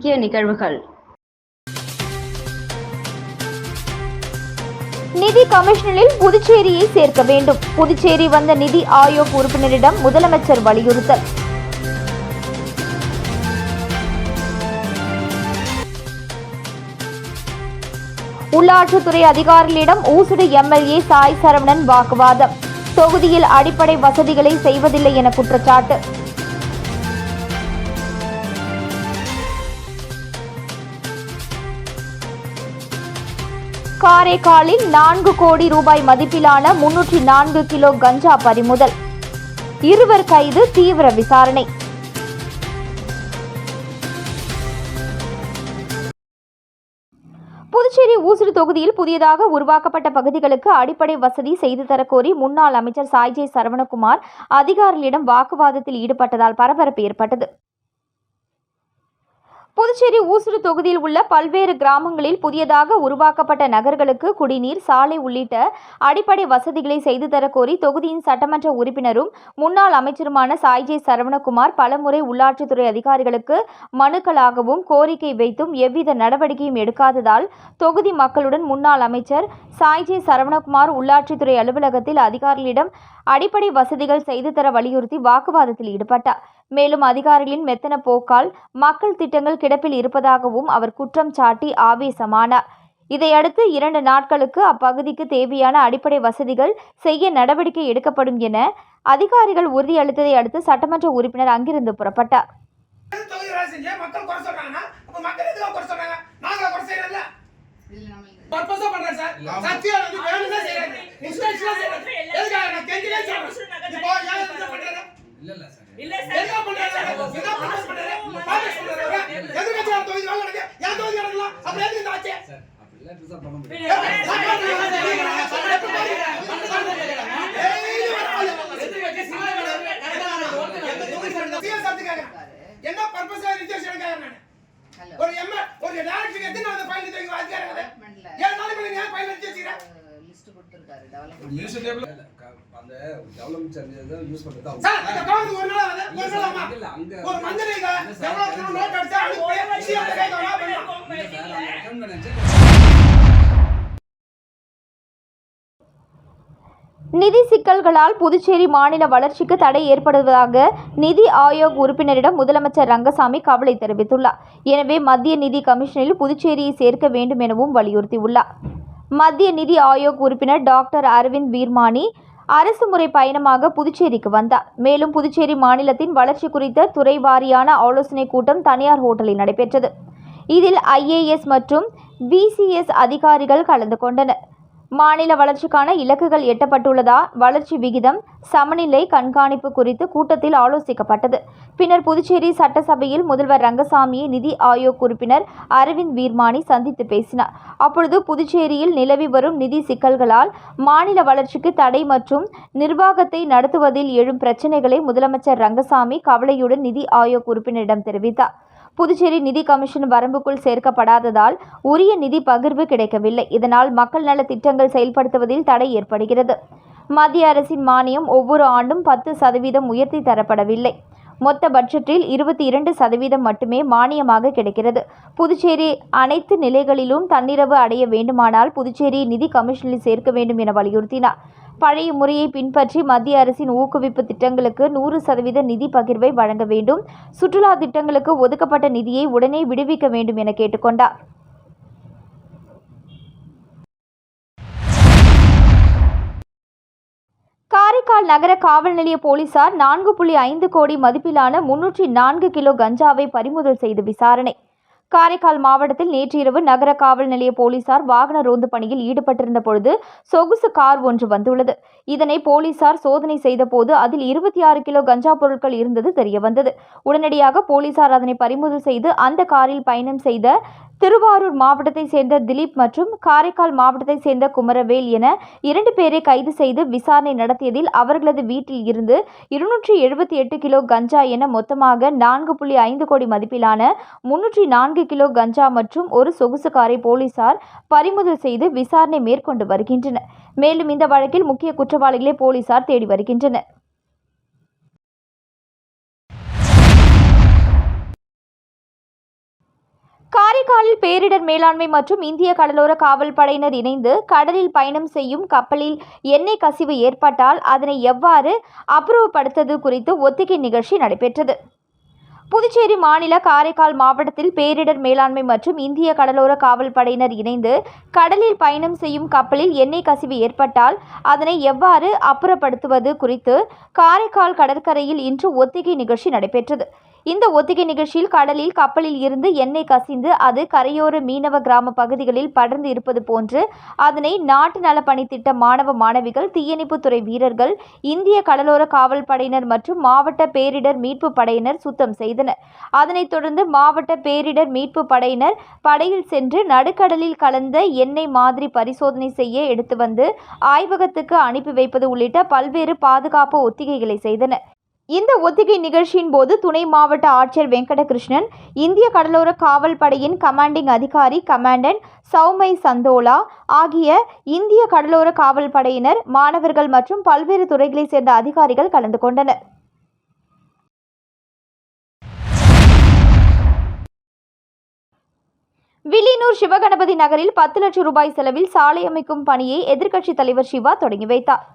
முக்கிய நிகழ்வுகள். நிதி கமிஷனில் புதுச்சேரியை சேர்க்க வேண்டும். புதுச்சேரி வந்த நிதி ஆயோக் உறுப்பினரிடம் முதலமைச்சர் வலியுறுத்தல். உள்ளாட்சித்துறை அதிகாரிகளிடம் ஊசுடு எம்எல்ஏ சாய் சரவணன் வாக்குவாதம். தொகுதியில் அடிப்படை வசதிகளை செய்வதில்லை என குற்றச்சாட்டு. காரைக்காலில் நான்கு கோடி ரூபாய் மதிப்பிலான முன்னூற்றி நான்கு கிலோ கஞ்சா பறிமுதல். இருவர் கைது தீவிர விசாரணை. புதுச்சேரி ஊசுடு தொகுதியில் புதியதாக உருவாக்கப்பட்ட பகுதிகளுக்கு அடிப்படை வசதி செய்து தரக்கோரி முன்னாள் அமைச்சர் சாய்ஜே சரவணகுமார் அதிகாரிகளிடம் வாக்குவாதத்தில் ஈடுபட்டதால் பரபரப்பு ஏற்பட்டது. புதுச்சேரி ஊசுடு தொகுதியில் உள்ள பல்வேறு கிராமங்களில் புதியதாக உருவாக்கப்பட்ட நகர்களுக்கு குடிநீர் சாலை உள்ளிட்ட அடிப்படை வசதிகளை செய்து தரக்கோரி தொகுதியின் சட்டமன்ற உறுப்பினரும் முன்னாள் அமைச்சருமான சாய்ஜே சரவணகுமார் பலமுறை உள்ளாட்சித்துறை அதிகாரிகளுக்கு மனுக்களாகவும் கோரிக்கை வைத்தும் எவ்வித நடவடிக்கையும் எடுக்காததால் தொகுதி மக்களுடன் முன்னாள் அமைச்சர் சாய்ஜே சரவணகுமார் உள்ளாட்சித்துறை அலுவலகத்தில் அதிகாரிகளிடம் அடிப்படை வசதிகள் செய்து தர வலியுறுத்தி வாக்குவாதத்தில் ஈடுபட்டார். மேலும் அதிகாரிகளின் மெத்தன போக்கால் மக்கள் திட்டங்கள் கிடப்பில் இருப்பதாகவும் அவர் குற்றம் சாட்டி ஆவேசமானார் இதையடுத்து இரண்டு நாட்களுக்கு அப்பகுதிக்கு தேவையான அடிப்படை வசதிகள் செய்ய நடவடிக்கை எடுக்கப்படும் என அதிகாரிகள் உறுதியளித்ததை அடுத்து சட்டமன்ற உறுப்பினர் அங்கிருந்து புறப்பட்டார். பண்றாங்க இல்ல இல்ல சார் எதுக்கு தொகுதி வாங்க நடக்கு ஏன் தொகுதி நடக்கலாம் எதுக்கு இந்த ஆச்சு பண்ண முடியும் என்ன பர்பஸ் ரிஜெக்ஷன் கேக்குறேன் ஒரு எம் ஒரு டைரக்டர் எத்தனை வந்து ஃபைல் தூக்கி அதிகாரம் ஏழு நாளைக்கு நீங்க ஃபைல் வச்சு வச்சுக்கிறேன் லிஸ்ட் கொடுத்துருக்காரு டேபிள் அந்த டெவலப்மெண்ட் சார்ஜ் யூஸ் பண்றது சார் ஒரு நாள் ஒரு நாள் ஆமா. இல்ல அங்க ஒரு நோட் அடிச்சா அந்த நிதி சிக்கல்களால் புதுச்சேரி மாநில வளர்ச்சிக்கு தடை ஏற்படுவதாக நிதி ஆயோக் உறுப்பினரிடம் முதலமைச்சர் ரங்கசாமி கவலை தெரிவித்துள்ளார். எனவே மத்திய நிதி கமிஷனில் புதுச்சேரியை சேர்க்க வேண்டும் எனவும் வலியுறுத்தியுள்ளார். மத்திய நிதி ஆயோக் உறுப்பினர் டாக்டர் அரவிந்த் வீர்மானி அரசு முறை பயணமாக புதுச்சேரிக்கு வந்தார். மேலும் புதுச்சேரி மாநிலத்தின் வளர்ச்சி குறித்த துறை வாரியான ஆலோசனைக் கூட்டம் தனியார் ஹோட்டலில் நடைபெற்றது. இதில் ஐஏஎஸ் மற்றும் பிசிஎஸ் அதிகாரிகள் கலந்து கொண்டனர். மாநில வளர்ச்சிக்கான இலக்குகள் எட்டப்பட்டுள்ளதா? வளர்ச்சி விகிதம் சமநிலை கண்காணிப்பு குறித்து கூட்டத்தில் ஆலோசிக்கப்பட்டது. பின்னர் புதுச்சேரி சட்டசபையில் முதல்வர் ரங்கசாமியை நிதி ஆயோக் உறுப்பினர் அரவிந்த் வீர்மானி சந்தித்து பேசினார். அப்பொழுது புதுச்சேரியில் நிலவி வரும் நிதி சிக்கல்களால் மாநில வளர்ச்சிக்கு தடை மற்றும் நிர்வாகத்தை நடத்துவதில் எழும் பிரச்சினைகளை முதலமைச்சர் ரங்கசாமி கவலையுடன் நிதி ஆயோக் உறுப்பினரிடம் தெரிவித்தார். புதுச்சேரி நிதி கமிஷன் வரம்புக்குள் சேர்க்கப்படாததால் உரிய நிதி பகிர்வு கிடைக்கவில்லை. இதனால் மக்கள் நல திட்டங்கள் செயல்படுத்துவதில் தடை ஏற்படுகிறது. மத்திய அரசின் மானியம் ஒவ்வொரு ஆண்டும் பத்து சதவீதம் உயர்த்தி தரப்படவில்லை. மொத்த பட்ஜெட்டில் இருபத்தி இரண்டு சதவீதம் மட்டுமே மானியமாக கிடைக்கிறது. புதுச்சேரி அனைத்து நிலைகளிலும் தன்னிரவு அடைய வேண்டுமானால் புதுச்சேரி நிதி கமிஷனில் சேர்க்க வேண்டும் என வலியுறுத்தினார். பழைய முறையை பின்பற்றி மத்திய அரசின் ஊக்குவிப்பு திட்டங்களுக்கு நூறு சதவீத நிதி பகிர்வை வழங்க வேண்டும். சுற்றுலா திட்டங்களுக்கு ஒதுக்கப்பட்ட நிதியை உடனே விடுவிக்க வேண்டும் என கேட்டுக்கொண்டார். காரைக்கால் நகர காவல் நிலைய போலீசார் நான்கு புள்ளி ஐந்து கோடி மதிப்பிலான முன்னூற்றி நான்கு கிலோ கஞ்சாவை பறிமுதல் செய்து விசாரணை. காரைக்கால் மாவட்டத்தில் நேற்று இரவு நகர காவல் நிலைய போலீசார் வாகன ரோந்து பணியில் ஈடுபட்டிருந்த பொழுது சொகுசு கார் ஒன்று வந்துள்ளது. இதனை போலீசார் சோதனை செய்தபோது அதில் இருபத்தி ஆறு கிலோ கஞ்சா பொருட்கள் இருந்தது தெரியவந்தது. உடனடியாக போலீசார் அதனை பறிமுதல் செய்து அந்த காரில் பயணம் செய்த திருவாரூர் மாவட்டத்தைச் சேர்ந்த திலீப் மற்றும் காரைக்கால் மாவட்டத்தைச் சேர்ந்த குமரவேல் என இரண்டு பேரை கைது செய்து விசாரணை நடத்தியதில் அவர்களது வீட்டில் இருந்து இருநூற்றி எழுபத்தி எட்டு கிலோ கஞ்சா என மொத்தமாக நான்கு புள்ளி ஐந்து கோடி மதிப்பிலான முன்னூற்றி நான்கு கிலோ கஞ்சா மற்றும் ஒரு சொகுசு காரை போலீசார் பறிமுதல் செய்து விசாரணை மேற்கொண்டு வருகின்றனர். மேலும் இந்த வழக்கில் முக்கிய குற்றவாளிகளை போலீசார் தேடி வருகின்றனர். காரைக்காலில் பேரிடர் மேலாண்மை மற்றும் இந்திய கடலோர காவல் படையினர் இணைந்து கடலில் பயணம் செய்யும் கப்பலில் எண்ணெய் கசிவு ஏற்பட்டால் அதனை எவ்வாறு அப்புறப்படுத்தது குறித்து ஒத்திகை நிகழ்ச்சி நடைபெற்றது. புதுச்சேரி மாநில காரைக்கால் மாவட்டத்தில் பேரிடர் மேலாண்மை மற்றும் இந்திய கடலோர காவல் படையினர் இணைந்து கடலில் பயணம் செய்யும் கப்பலில் எண்ணெய் கசிவு ஏற்பட்டால் அதனை எவ்வாறு அப்புறப்படுத்துவது குறித்து காரைக்கால் கடற்கரையில் இன்று ஒத்திகை நிகழ்ச்சி நடைபெற்றது. இந்த ஒத்திகை நிகழ்ச்சியில் கடலில் கப்பலில் இருந்து எண்ணெய் கசிந்து அது கரையோர மீனவ கிராம பகுதிகளில் படர்ந்து இருப்பது போன்று அதனை நாட்டு நல மாணவ மாணவிகள் தீயணைப்புத்துறை வீரர்கள் இந்திய கடலோர காவல் படையினர் மற்றும் மாவட்ட பேரிடர் மீட்பு படையினர் சுத்தம் செய்தனர். அதனைத் தொடர்ந்து மாவட்ட பேரிடர் மீட்பு படையினர் படையில் சென்று நடுக்கடலில் கலந்த எண்ணெய் மாதிரி பரிசோதனை செய்ய எடுத்து வந்து ஆய்வகத்துக்கு அனுப்பி வைப்பது உள்ளிட்ட பல்வேறு பாதுகாப்பு ஒத்திகைகளை செய்தனர். இந்த ஒத்திகை நிகழ்ச்சியின் போது துணை மாவட்ட ஆட்சியர் வெங்கடகிருஷ்ணன் இந்திய கடலோர காவல் படையின் கமாண்டிங் அதிகாரி கமாண்டன்ட் சௌமை சந்தோலா ஆகிய இந்திய கடலோர காவல் படையினர் மாணவர்கள் மற்றும் பல்வேறு துறைகளைச் சேர்ந்த அதிகாரிகள் கலந்து கொண்டனர். வில்லியனூர் சிவகணபதி நகரில் பத்து லட்சம் ரூபாய் செலவில் சாலை அமைக்கும் பணியை எதிர்க்கட்சித் தலைவர் சிவா தொடங்கி வைத்தார்.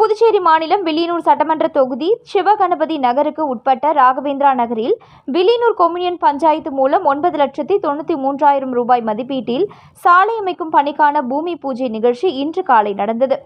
புதுச்சேரி மாநிலம் வில்லியனூர் சட்டமன்ற தொகுதி சிவகணபதி நகருக்கு உட்பட்ட ராகவேந்திரா நகரில் வில்லியனூர் கொம்யூனியன் பஞ்சாயத்து மூலம் ஒன்பது லட்சத்தி தொண்ணூற்றி மூன்றாயிரம் ரூபாய் மதிப்பீட்டில் சாலை அமைக்கும் பணிக்கான பூமி பூஜை நிகழ்ச்சி இன்று காலை நடந்தது.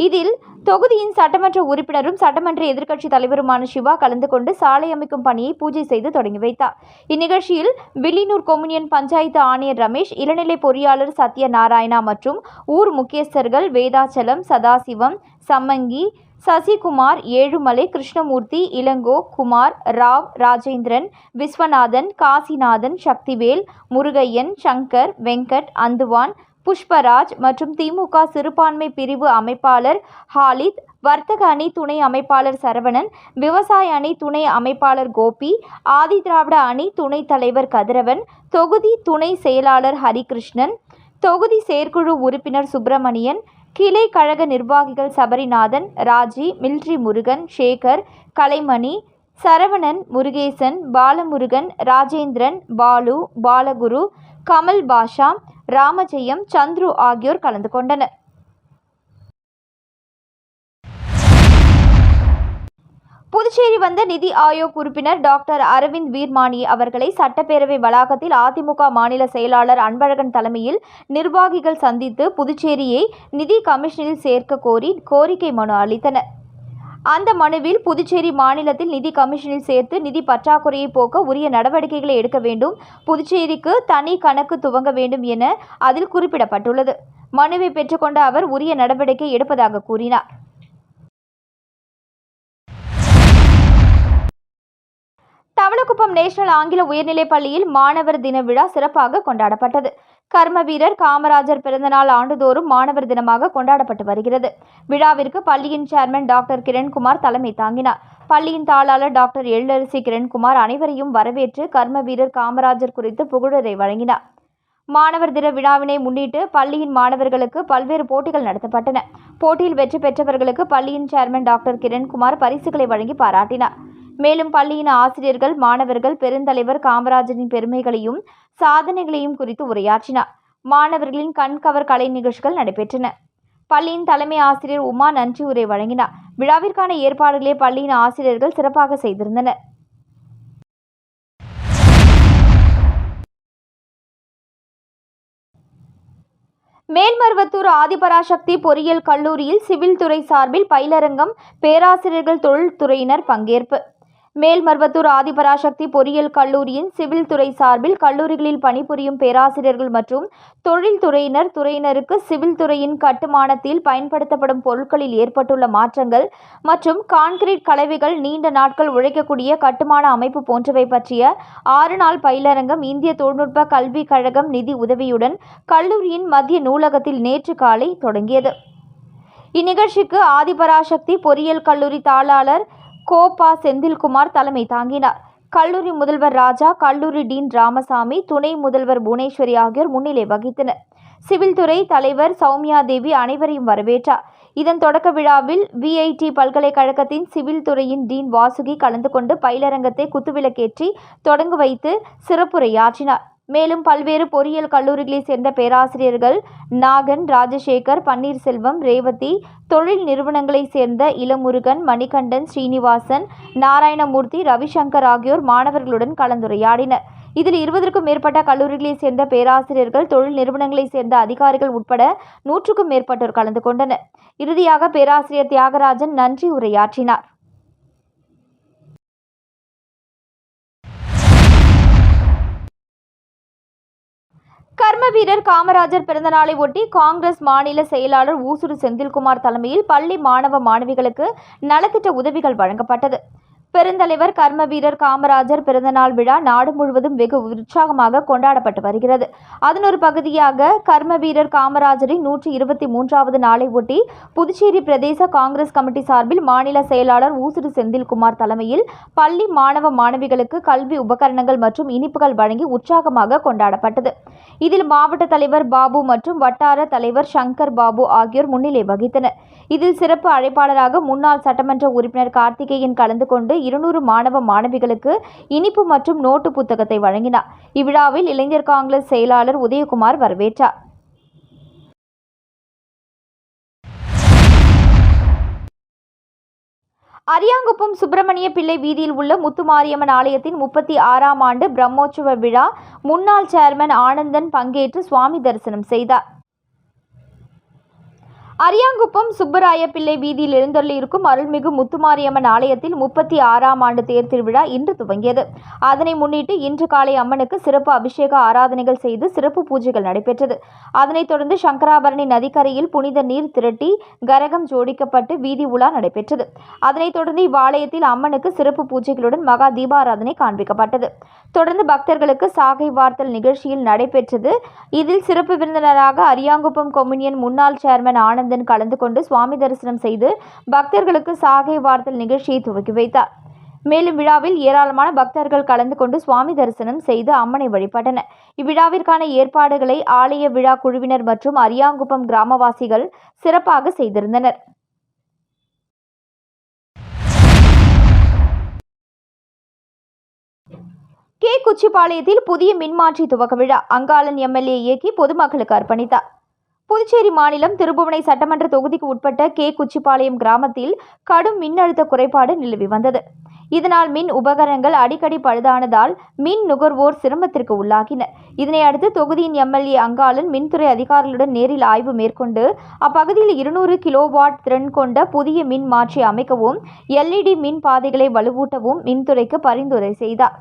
இதில் தொகுதியின் சட்டமன்ற உறுப்பினரும் சட்டமன்ற எதிர்க்கட்சி தலைவருமான சிவா கலந்து கொண்டு சாலை அமைக்கும் பணியை பூஜை செய்து தொடங்கி வைத்தார். இந்நிகழ்ச்சியில் வில்லியனூர் கொம்யூனியன் பஞ்சாயத்து ஆணையர் ரமேஷ் இளநிலை பொறியாளர் சத்ய நாராயணா மற்றும் ஊர் முக்கியஸ்தர்கள் வேதாச்சலம் சதாசிவம் சம்மங்கி சசிகுமார் ஏழுமலை கிருஷ்ணமூர்த்தி இளங்கோ குமார் ராவ் ராஜேந்திரன் விஸ்வநாதன் காசிநாதன் சக்திவேல் முருகையன் சங்கர் வெங்கட் அந்துவான் புஷ்பராஜ் மற்றும் திமுக சிறுபான்மை பிரிவு அமைப்பாளர் ஹாலித் வர்த்தக அணி துணை அமைப்பாளர் சரவணன் விவசாய அணி துணை அமைப்பாளர் கோபி ஆதி திராவிட அணி துணைத் தலைவர் கதிரவன் தொகுதி துணை செயலாளர் ஹரிகிருஷ்ணன் தொகுதி செயற்குழு உறுப்பினர் சுப்பிரமணியன் கிளை கழக நிர்வாகிகள் சபரிநாதன் ராஜி மில்ட்ரி முருகன் சேகர் கலைமணி சரவணன் முருகேசன் பாலமுருகன் ராஜேந்திரன் பாலு பாலகுரு கமல் பாஷா ராமஜெயம் சந்துரு ஆகியோர் கலந்து கொண்டனர். புதுச்சேரி வந்த நிதி ஆயோக் உறுப்பினர் டாக்டர் அரவிந்த் வீர்மானி அவர்களை சட்டப்பேரவை வளாகத்தில் அதிமுக மாநில செயலாளர் அன்பழகன் தலைமையில் நிர்வாகிகள் சந்தித்து புதுச்சேரியை நிதி கமிஷனில் சேர்க்க கோரி கோரிக்கை மனு அளித்தனர். அந்த மனுவில் புதுச்சேரி மாநிலத்தில் நிதி கமிஷனில் சேர்த்து நிதி பற்றாக்குறையை போக்க உரிய நடவடிக்கைகளை எடுக்க வேண்டும். புதுச்சேரிக்கு தனி கணக்கு துவங்க வேண்டும் என அதில் குறிப்பிடப்பட்டுள்ளது. மனுவை பெற்றுக்கொண்ட அவர் உரிய நடவடிக்கை எடுப்பதாக கூறினார். தவளக்குப்பம் நேஷனல் ஆங்கில உயர்நிலைப் பள்ளியில் மாணவர் தின விழா சிறப்பாக கொண்டாடப்பட்டது. கர்ம வீரர் காமராஜர் பிறந்தநாள் ஆண்டுதோறும் மாணவர் தினமாக கொண்டாடப்பட்டு வருகிறது. விழாவிற்கு பள்ளியின் சேர்மன் டாக்டர் கிரண்குமார் தலைமை தாங்கினார். பள்ளியின் தாளாளர் டாக்டர் எழிலரசி கிரண்குமார் அனைவரையும் வரவேற்று கர்ம வீரர் காமராஜர் குறித்து புகழுரை வழங்கினார். மாணவர் தின விழாவினை முன்னிட்டு பள்ளியின் மாணவர்களுக்கு பல்வேறு போட்டிகள் நடத்தப்பட்டன. போட்டியில் வெற்றி பெற்றவர்களுக்கு பள்ளியின் சேர்மன் டாக்டர் கிரண்குமார் பரிசுகளை வழங்கி பாராட்டினார். மேலும் பள்ளியின் ஆசிரியர்கள் மாணவர்கள் பெருந்தலைவர் காமராஜரின் பெருமைகளையும் சாதனைகளையும் குறித்து உரையாற்றினார். மாணவர்களின் கண்கவர் கலை நிகழ்ச்சிகள் நடைபெற்றன. பள்ளியின் தலைமை ஆசிரியர் உமா நன்றி உரை வழங்கினார். விழாவிற்கான ஏற்பாடுகளை பள்ளியின் ஆசிரியர்கள் சிறப்பாக செய்திருந்தனர். மேல்மருவத்தூர் ஆதிபராசக்தி பொறியியல் கல்லூரியில் சிவில் துறை சார்பில் பயிலரங்கம் பேராசிரியர்கள் தொழில்துறையினர் பங்கேற்பு. மேல்மருவத்தூர் ஆதிபராசக்தி பொறியியல் கல்லூரியின் சிவில் துறை சார்பில் கல்லூரிகளில் பணிபுரியும் பேராசிரியர்கள் மற்றும் தொழில்துறையினர் துறையினருக்கு சிவில் துறையின் கட்டுமானத்தில் பயன்படுத்தப்படும் பொருட்களில் ஏற்பட்டுள்ள மாற்றங்கள் மற்றும் கான்கிரீட் கலவைகள் நீண்ட நாட்கள் உழைக்கக்கூடிய கட்டுமான அமைப்பு போன்றவை பற்றிய ஆறு நாள் பயிலரங்கம் இந்திய தொழில்நுட்ப கல்விக் கழகம் நிதி உதவியுடன் கல்லூரியின் மத்திய நூலகத்தில் நேற்று காலை தொடங்கியது. இந்நிகழ்ச்சிக்கு ஆதிபராசக்தி பொறியியல் கல்லூரி தாளாளர் கோபா செந்தில்குமார் தலைமை தாங்கினார். கல்லூரி முதல்வர் ராஜா கல்லூரி டீன் ராமசாமி துணை முதல்வர் புவனேஸ்வரி ஆகியோர் முன்னிலை வகித்தனர். சிவில் துறை தலைவர் சௌமியா தேவி அனைவரையும் வரவேற்றார். இதன் தொடக்க விழாவில் விஐடி பல்கலைக்கழகத்தின் சிவில் துறையின் டீன் வாசுகி கலந்து கொண்டு பயிலரங்கத்தை குத்துவிளக்கேற்றி தொடங்கி வைத்து சிறப்புரையாற்றினார். மேலும் பல்வேறு பொறியியல் கல்லூரிகளைச் சேர்ந்த பேராசிரியர்கள் நாகன் ராஜசேகர் பன்னீர்செல்வம் ரேவதி தொழில் நிறுவனங்களைச் சேர்ந்த இளமுருகன் மணிகண்டன் ஸ்ரீனிவாசன் நாராயணமூர்த்தி ரவிசங்கர் ஆகியோர் மாணவர்களுடன் கலந்துரையாடினர். இதில் இருபதற்கும் மேற்பட்ட கல்லூரிகளைச் சேர்ந்த பேராசிரியர்கள் தொழில் நிறுவனங்களைச் சேர்ந்த அதிகாரிகள் உட்பட நூற்றுக்கும் மேற்பட்டோர் கலந்து கொண்டனர். இறுதியாக பேராசிரியர் தியாகராஜன் நன்றி உரையாற்றினார். கர்ம வீரர் காமராஜர் பிறந்தநாளை ஒட்டி காங்கிரஸ் மாநில செயலாளர் ஊசுடு செந்தில்குமார் தலைமையில் பள்ளி மாணவ மாணவிகளுக்கு நலத்திட்ட உதவிகள் வழங்கப்பட்டது. பெருந்தலைவர் கர்ம வீரர் காமராஜர் பிறந்தநாள் விழா நாடு முழுவதும் வெகு உற்சாகமாக கொண்டாடப்பட்டு வருகிறது. அதன் ஒரு பகுதியாக கர்ம வீரர் காமராஜரின் நூற்றி இருபத்தி மூன்றாவது நாளை ஒட்டி புதுச்சேரி பிரதேச காங்கிரஸ் கமிட்டி சார்பில் மாநில செயலாளர் ஊசுடு செந்தில்குமார் தலைமையில் பள்ளி மாணவ மாணவிகளுக்கு கல்வி உபகரணங்கள் மற்றும் இனிப்புகள் வழங்கி உற்சாகமாக கொண்டாடப்பட்டது. இதில் மாவட்ட தலைவர் பாபு மற்றும் வட்டார தலைவர் சங்கர் பாபு ஆகியோர் முன்னிலை வகித்தனர். இதில் சிறப்பு அழைப்பாளராக முன்னாள் சட்டமன்ற உறுப்பினர் கார்த்திகேயன் கலந்து கொண்டு இருநூறு மாணவ மாணவிகளுக்கு இனிப்பு மற்றும் நோட்டு புத்தகத்தை வழங்கினார். இவ்விழாவில் இளைஞர் காங்கிரஸ் செயலாளர் உதயகுமார் வரவேற்றார். அரியாங்குப்பம் சுப்பிரமணிய பிள்ளை வீதியில் உள்ள முத்துமாரியம்மன் ஆலயத்தின் முப்பத்தி ஆறாம் ஆண்டு பிரம்மோற்சவ விழா முன்னாள் சேர்மன் ஆனந்தன் பங்கேற்று சுவாமி தரிசனம் செய்தார். அரியாங்குப்பம் சுப்பராய பிள்ளை வீதியில் எழுந்தள்ளியிருக்கும் அருள்மிகு முத்துமாரியம்மன் ஆலயத்தில் முப்பத்தி ஆறாம் ஆண்டு தேர் திருவிழா இன்று துவங்கியது. அதனை முன்னிட்டு இன்று காலை அம்மனுக்கு சிறப்பு அபிஷேக ஆராதனைகள் செய்து சிறப்பு பூஜைகள் நடைபெற்றது. அதனைத் தொடர்ந்து சங்கராபரணி நதிக்கரையில் புனித நீர் திரட்டி கரகம் ஜோடிக்கப்பட்டு வீதி உலா நடைபெற்றது. அதனைத் தொடர்ந்து இவ்வாலயத்தில் அம்மனுக்கு சிறப்பு பூஜைகளுடன் மகா தீபாராதனை காண்பிக்கப்பட்டது. தொடர்ந்து பக்தர்களுக்கு சாகை வார்த்தல் நிகழ்ச்சியில் நடைபெற்றது. இதில் சிறப்பு விருந்தினராக அரியாங்குப்பம் கொம்யூனியன் முன்னாள் சேர்மன் ஆனந்தன் கலந்து கொண்டு சுவாமி தரிசனம் செய்து பக்தர்களுக்கு சாகை வார்த்தல் நிகழ்ச்சியை துவக்கி வைத்தார். மேலும் விழாவில் ஏராளமான பக்தர்கள் கலந்து கொண்டு சுவாமி தரிசனம் செய்து அம்மனை வழிபட்டனர். இவ்விழாவிற்கான ஏற்பாடுகளை ஆலய விழா குழுவினர் மற்றும் அரியாங்குப்பம் கிராமவாசிகள் சிறப்பாக செய்திருந்தனர். கே. குச்சிப்பாளையத்தில் புதிய மின்மாற்றி துவக்க விழா அங்காளன் எம்எல்ஏ இயக்கி பொதுமக்களுக்கு அர்ப்பணித்தார். புதுச்சேரி மாநிலம் திருபுவனை சட்டமன்ற தொகுதிக்கு உட்பட்ட கே. குச்சிப்பாளையம் கிராமத்தில் கடும் மின்னழுத்த குறைபாடு நிலவி வந்தது. இதனால் மின் உபகரணங்கள் அடிக்கடி பழுதானதால் மின் நுகர்வோர் சிரமத்திற்கு உள்ளாகினர். இதனை அடுத்து தொகுதியின் எம்எல்ஏ அங்காளன் மின்துறை அதிகாரிகளுடன் நேரில் ஆய்வு மேற்கொண்டு அப்பகுதியில் இருநூறு கிலோவாட் திறன் கொண்ட புதிய மின் மாற்றி அமைக்கவும் எல்இடி மின் பாதைகளை வலுவூட்டவும் மின்துறைக்கு பரிந்துரை செய்தார்.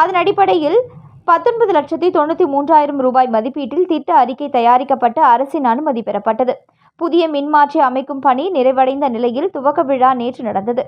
அதன் அடிப்படையில் பத்தொன்பது லட்சத்தி தொண்ணூற்றி மூன்றாயிரம் ரூபாய் மதிப்பீட்டில் திட்ட அறிக்கை தயாரிக்கப்பட்டு அரசின் அனுமதி பெறப்பட்டது. புதிய மின்மாற்றி அமைக்கும் பணி நிறைவடைந்த நிலையில் துவக்க விழா நேற்று நடந்தது.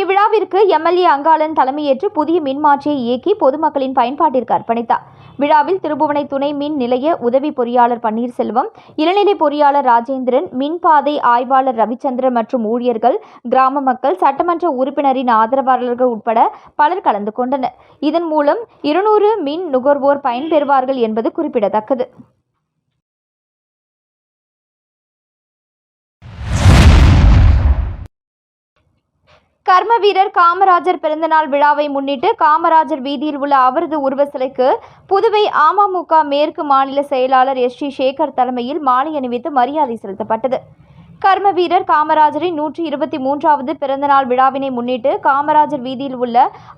இவ்விழாவிற்கு எம்எல்ஏ அங்காளன் தலைமையேற்று புதிய மின்மாற்றியை இயக்கி பொதுமக்களின் பயன்பாட்டிற்கு அர்ப்பணித்தார். விழாவில் திருபுவனை துணை மின் நிலைய உதவி பொறியாளர் பன்னீர்செல்வம் இளநிலை பொறியாளர் ராஜேந்திரன் மின்பாதை ஆய்வாளர் ரவிச்சந்திரன் மற்றும் ஊழியர்கள் கிராம மக்கள் சட்டமன்ற உறுப்பினரின் ஆதரவாளர்கள் உட்பட பலர் கலந்து கொண்டனர். இதன் மூலம் இருநூறு மின் நுகர்வோர் பயன்பெறுவார்கள் என்பது குறிப்பிடத்தக்கது. கர்ம வீரர் காமராஜர் பிறந்தநாள் விழாவை முன்னிட்டு காமராஜர் வீதியில் உள்ள அவரது உருவ சிலைக்கு புதுவை அமமுக மேற்கு மாநில செயலாளர் எஸ் டி சேகர் தலைமையில் மாலை அணிவித்து மரியாதை செலுத்தப்பட்டது. கர்ம வீரர் காமராஜரின் நூற்றி இருபத்தி மூன்றாவது பிறந்தநாள் விழாவினை முன்னிட்டு காமராஜர் வீதியில் உள்ள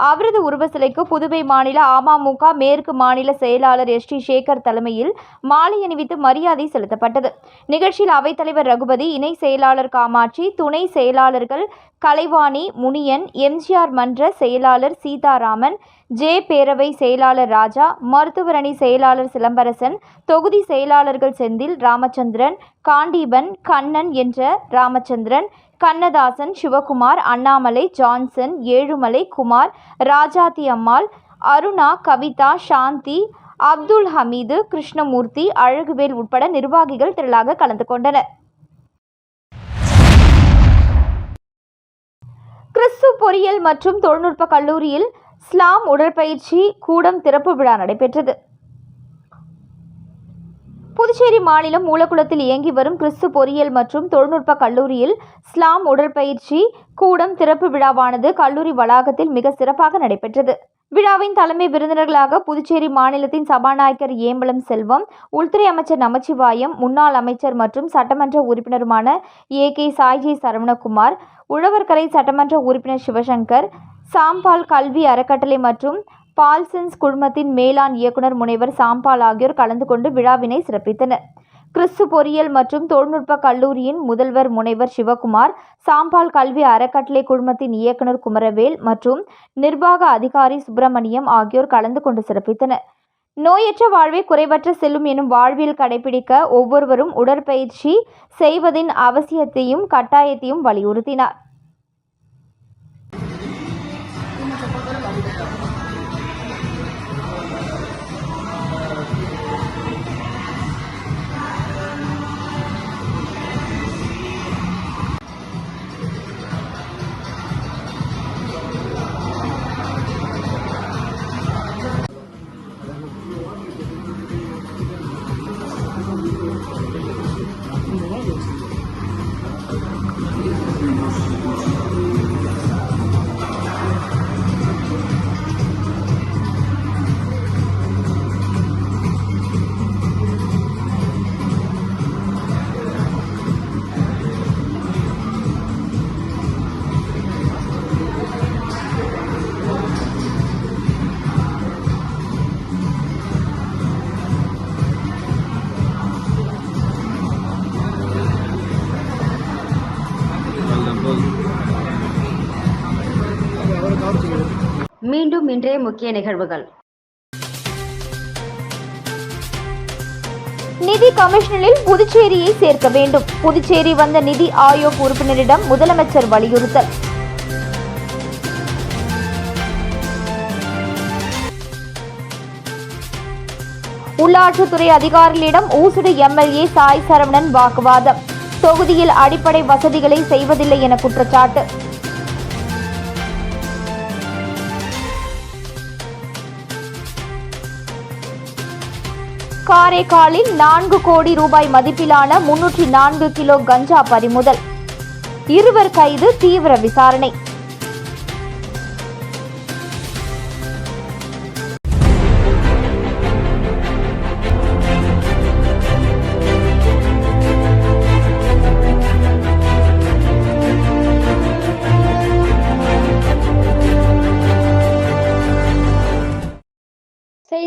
அவரது உருவ சிலைக்கு புதுவை மாநில அமமுக மேற்கு மாநில செயலாளர் எஸ் டி சேகர் தலைமையில் மாலை அணிவித்து மரியாதை செலுத்தப்பட்டது. நிகழ்ச்சியில் அவைத்தலைவர் ரகுபதி இணை செயலாளர் காமாட்சி துணை செயலாளர்கள் கலைவாணி முனியன் எம்ஜிஆர் மன்ற செயலாளர் சீதாராமன் ஜே பேரவை செயலாளர் ராஜா மருத்துவரணி செயலாளர் சிலம்பரசன் தொகுதி செயலாளர்கள் செந்தில் ராமச்சந்திரன் காண்டீபன் கண்ணன் என்ற ராமச்சந்திரன் கண்ணதாசன் சிவகுமார் அண்ணாமலை ஜான்சன் ஏழுமலை குமார் ராஜாத்தி அம்மாள் அருணா கவிதா சாந்தி அப்துல் ஹமீது கிருஷ்ணமூர்த்தி அழகுவேல் உட்பட நிர்வாகிகள் திரளாக கலந்து கொண்டனர். கிறிஸ்து பொறியியல் மற்றும் தொழில்நுட்ப கல்லூரியில் ஸ்லாம் உடற்பயிற்சி கூடம் திறப்பு விழா நடைபெற்றது. புதுச்சேரி மாநிலம் மூலக்குளத்தில் இயங்கி வரும் கிறிஸ்து பொறியியல் மற்றும் தொழில்நுட்ப கல்லூரியில் ஸ்லாம் உடற்பயிற்சி கூடம் திறப்பு விழாவானது கல்லூரி வளாகத்தில் மிக சிறப்பாக நடைபெற்றது. விழாவின் தலைமை விருந்தினர்களாக புதுச்சேரி மாநிலத்தின் சபாநாயகர் ஏம்பலம் செல்வம் உள்துறை அமைச்சர் நமச்சிவாயம் முன்னாள் அமைச்சர் மற்றும் சட்டமன்ற உறுப்பினருமான ஏ கே சாய்ஜி சரவணகுமார் உழவர்கரை சட்டமன்ற உறுப்பினர் சிவசங்கர் சாம்பால் கல்வி அறக்கட்டளை மற்றும் பால்சன்ஸ் குழுமத்தின் மேலாண் இயக்குனர் முனைவர் சாம்பால் ஆகியோர் கலந்து கொண்டு விழாவினை சிறப்பித்தனர். கிறிஸ்து பொறியியல் மற்றும் தொழில்நுட்ப கல்லூரியின் முதல்வர் முனைவர் சிவகுமார் சாம்பால் கல்வி அறக்கட்டளை குழுமத்தின் இயக்குனர் குமரவேல் மற்றும் நிர்வாக அதிகாரி சுப்பிரமணியம் ஆகியோர் கலந்து கொண்டு சிறப்பித்தனர். நோயற்ற வாழ்வை குறைவற்ற செல்லும் எனும் வாழ்வியல் கடைபிடிக்க ஒவ்வொருவரும் உடற்பயிற்சி செய்வதின் அவசியத்தையும் கட்டாயத்தையும் வலியுறுத்தினார். மீண்டும் இன்றைய முக்கிய நிகழ்வுகள். நிதி கமிஷனில் புதுச்சேரியை சேர்க்க வேண்டும். புதுச்சேரி வந்த நிதி ஆயோக் உறுப்பினரிடம் முதலமைச்சர் வலியுறுத்தல். உள்ளாட்சித்துறை அதிகாரிகளிடம் ஊசுடு எம்எல்ஏ சாய் சரவணன் வாக்குவாதம். தொகுதியில் அடிப்படை வசதிகளை செய்வதில்லை என குற்றச்சாட்டு. காரைக்காலில் நான்கு கோடி ரூபாய் மதிப்பிலான முன்னூற்றி நான்கு கிலோ கஞ்சா பறிமுதல். இருவர் கைது தீவிர விசாரணை.